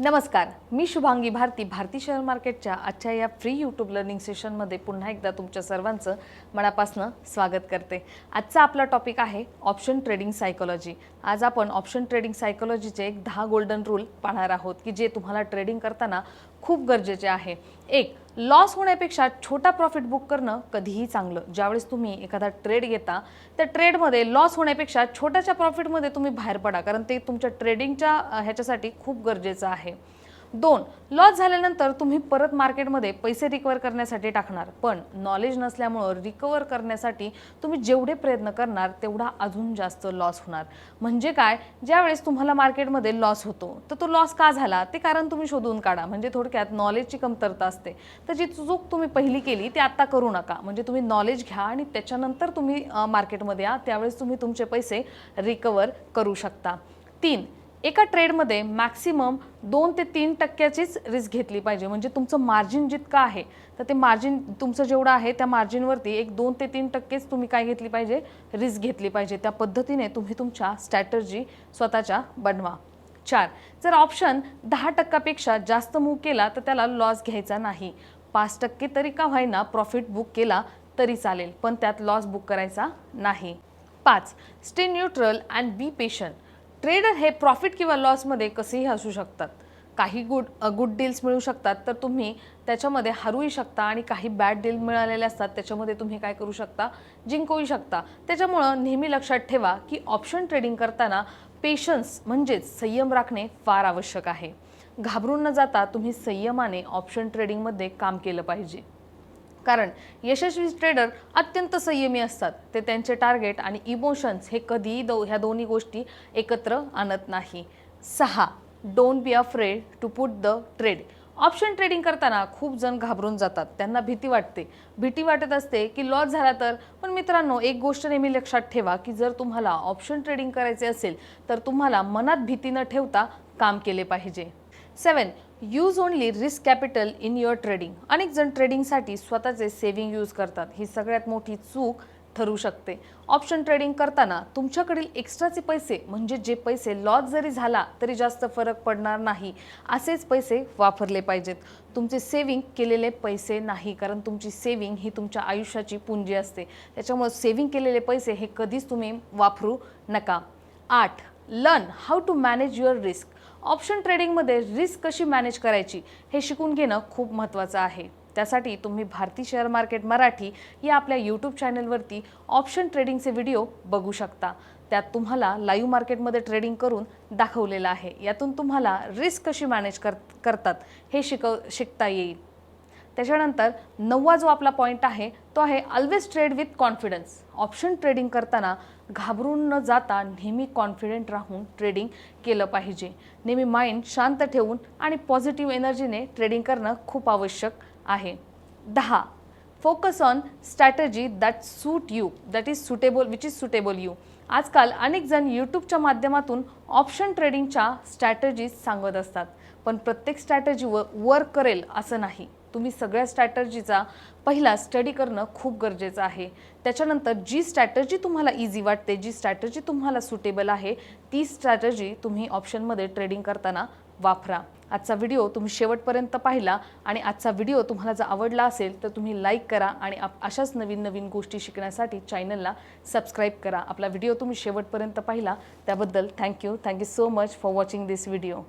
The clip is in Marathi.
नमस्कार मी शुभांगी भारती भारती शेअर मार्केटच्या आजच्या या फ्री यूट्यूब लर्निंग सेशनमध्ये पुन्हा एकदा तुमच्या सर्वांचं मनापासनं स्वागत करते. आजचा आपला टॉपिक आहे ऑप्शन ट्रेडिंग सायकोलॉजी आज आपण ऑप्शन ट्रेडिंग सायकोलॉजीचे एक दहा गोल्डन रूल पाहणार आहोत की जे तुम्हाला ट्रेडिंग करताना खूप गरजेचे आहे. एक लॉस होण्यापेक्षा छोटा प्रॉफिट बुक करणं कधीही चांगलं. ज्यावेळेस तुम्ही एखादा ट्रेड घेता त्या ट्रेडमध्ये लॉस होण्यापेक्षा छोट्याच्या प्रॉफिटमध्ये तुम्ही बाहेर पडा. कारण ते तुमच्या ट्रेडिंगच्या ह्याच्यासाठी खूप गरजेचं आहे. दोन लॉस झाल्यानंतर तुम्ही परत मार्केटमध्ये पैसे रिकवर करण्यासाठी टाकणार. पण नॉलेज नसल्यामुळं रिकवर करण्यासाठी तुम्ही जेवढे प्रयत्न करणार तेवढा अजून जास्त लॉस होणार. म्हणजे काय? ज्यावेळेस तुम्हाला मार्केटमध्ये लॉस होतो तर तो लॉस का झाला? ते कारण तुम्ही शोधून काढा. म्हणजे थोडक्यात नॉलेजची कमतरता असते. तर जी चूक तुम्ही पहिली केली ती आत्ता करू नका. म्हणजे तुम्ही नॉलेज घ्या आणि त्याच्यानंतर तुम्ही मार्केटमध्ये या. त्यावेळेस तुम्ही तुमचे पैसे रिकवर करू शकता. तीन एका ट्रेडमध्ये मॅक्सिमम दोन ते तीन टक्क्याचीच रिस्क घेतली पाहिजे. म्हणजे तुमचं मार्जिन जितकं आहे तर ते मार्जिन तुमचं जेवढं आहे त्या मार्जिनवरती एक दोन ते तीन टक्केच तुम्ही काय घेतली पाहिजे? रिस्क घेतली पाहिजे. त्या पद्धतीने तुम्ही तुमच्या स्ट्रॅटर्जी स्वतःच्या बनवा. चार जर ऑप्शन दहा टक्कापेक्षा जास्त मूव केला तर त्याला लॉस घ्यायचा नाही. पाच टक्के तरी का व्हायना प्रॉफिट बुक केला तरी चालेल पण त्यात लॉस बुक करायचा नाही. पाच stay neutral and be patient trader हे प्रॉफिट किंवा लॉसमध्ये कसेही असू शकतात. काही गुड गुड डील्स मिळू शकतात तर तुम्ही त्याच्यामध्ये हरूही शकता आणि काही बॅड डील मिळालेले असतात त्याच्यामध्ये तुम्ही काय करू शकता? जिंकूही शकता. त्याच्यामुळं नेहमी लक्षात ठेवा की ऑप्शन ट्रेडिंग करताना पेशन्स म्हणजेच संयम राखणे फार आवश्यक आहे. घाबरून न जाता तुम्ही संयमाने ऑप्शन ट्रेडिंगमध्ये काम केलं पाहिजे. कारण यशस्वी ट्रेडर अत्यंत संयमी असतात. ते त्यांचे टार्गेट आणि इमोशन्स हे कधीही दो ह्या दोन्ही गोष्टी एकत्र आणत नाही. सहा don't be afraid to put the trade option trading करताना खूप जण घाबरून जातात. त्यांना भीती वाटते. भीती वाटत असते की लॉस झाला तर. पण मित्रांनो एक गोष्ट नेहमी लक्षात ठेवा की जर तुम्हाला ऑप्शन ट्रेडिंग करायचे असेल तर तुम्हाला मनात भीती न ठेवता काम केले पाहिजे. Seven use only risk capital in your trading अनेक जण ट्रेडिंगसाठी स्वतःचे सेव्हिंग यूज करतात. ही सगळ्यात मोठी चूक ठरू शकते. ऑप्शन ट्रेडिंग करताना तुमच्याकडील एक्स्ट्राचे पैसे म्हणजे जे पैसे लॉस जरी झाला तरी जास्त फरक पडणार नाही. असेच पैसे वापरले पाहिजेत. तुमचे सेव्हिंग केलेले पैसे नाही कारण तुमची सेव्हिंग ही तुमच्या आयुष्याची पुंजी असते. त्याच्यामुळे सेव्हिंग केलेले पैसे हे कधीच तुम्ही वापरू नका. आठ learn how to manage your risk option ट्रेडिंगमध्ये रिस्क कशी मॅनेज करायची हे शिकून घेणं खूप महत्त्वाचं आहे. त्यासाठी तुम्ही भारती शेअर मार्केट मराठी या आपल्या यूट्यूब चॅनलवरती ऑप्शन ट्रेडिंगचे व्हिडिओ बघू शकता. त्यात तुम्हाला लाईव्ह मार्केटमध्ये ट्रेडिंग करून दाखवलेलं आहे. यातून तुम्हाला रिस्क कशी मॅनेज कर करतात हे शिकव शिकता येईल. त्याच्यानंतर नववा जो आपला पॉईंट आहे तो आहे always trade with confidence option trading करताना घाबरून न जाता नेहमी कॉन्फिडेंट राहून ट्रेडिंग केलं पाहिजे. नेहमी माइंड शांत ठेवून आणि पॉझिटिव्ह एनर्जीने ट्रेडिंग करणं खूप आवश्यक आहे. दहा focus on strategy that suit you that is suitable which is suitable you आजकाल अनेक जण यूट्यूबच्या माध्यमातून ऑप्शन ट्रेडिंगच्या स्ट्रॅटजीज सांगत असतात. पण प्रत्येक स्ट्रॅटजी व वर्क करेल असं नाही. तुम्ही सगळ्या स्ट्रॅटर्जीचा पहिला स्टडी करणं खूप गरजेचं आहे. त्याच्यानंतर जी स्ट्रॅटर्जी तुम्हाला इझी वाटते जी स्ट्रॅटर्जी तुम्हाला सुटेबल आहे ती स्ट्रॅटर्जी तुम्ही ऑप्शनमध्ये ट्रेडिंग करताना वापरा. आजचा व्हिडिओ तुम्ही शेवटपर्यंत पाहिला आणि आजचा व्हिडिओ तुम्हाला जर आवडला असेल तर तुम्ही लाईक करा आणि आप- अशाच नवीन नवीन गोष्टी शिकण्यासाठी चॅनलला सबस्क्राईब करा. आपला व्हिडिओ तुम्ही शेवटपर्यंत पाहिला त्याबद्दल thank you thank you so much for watching this video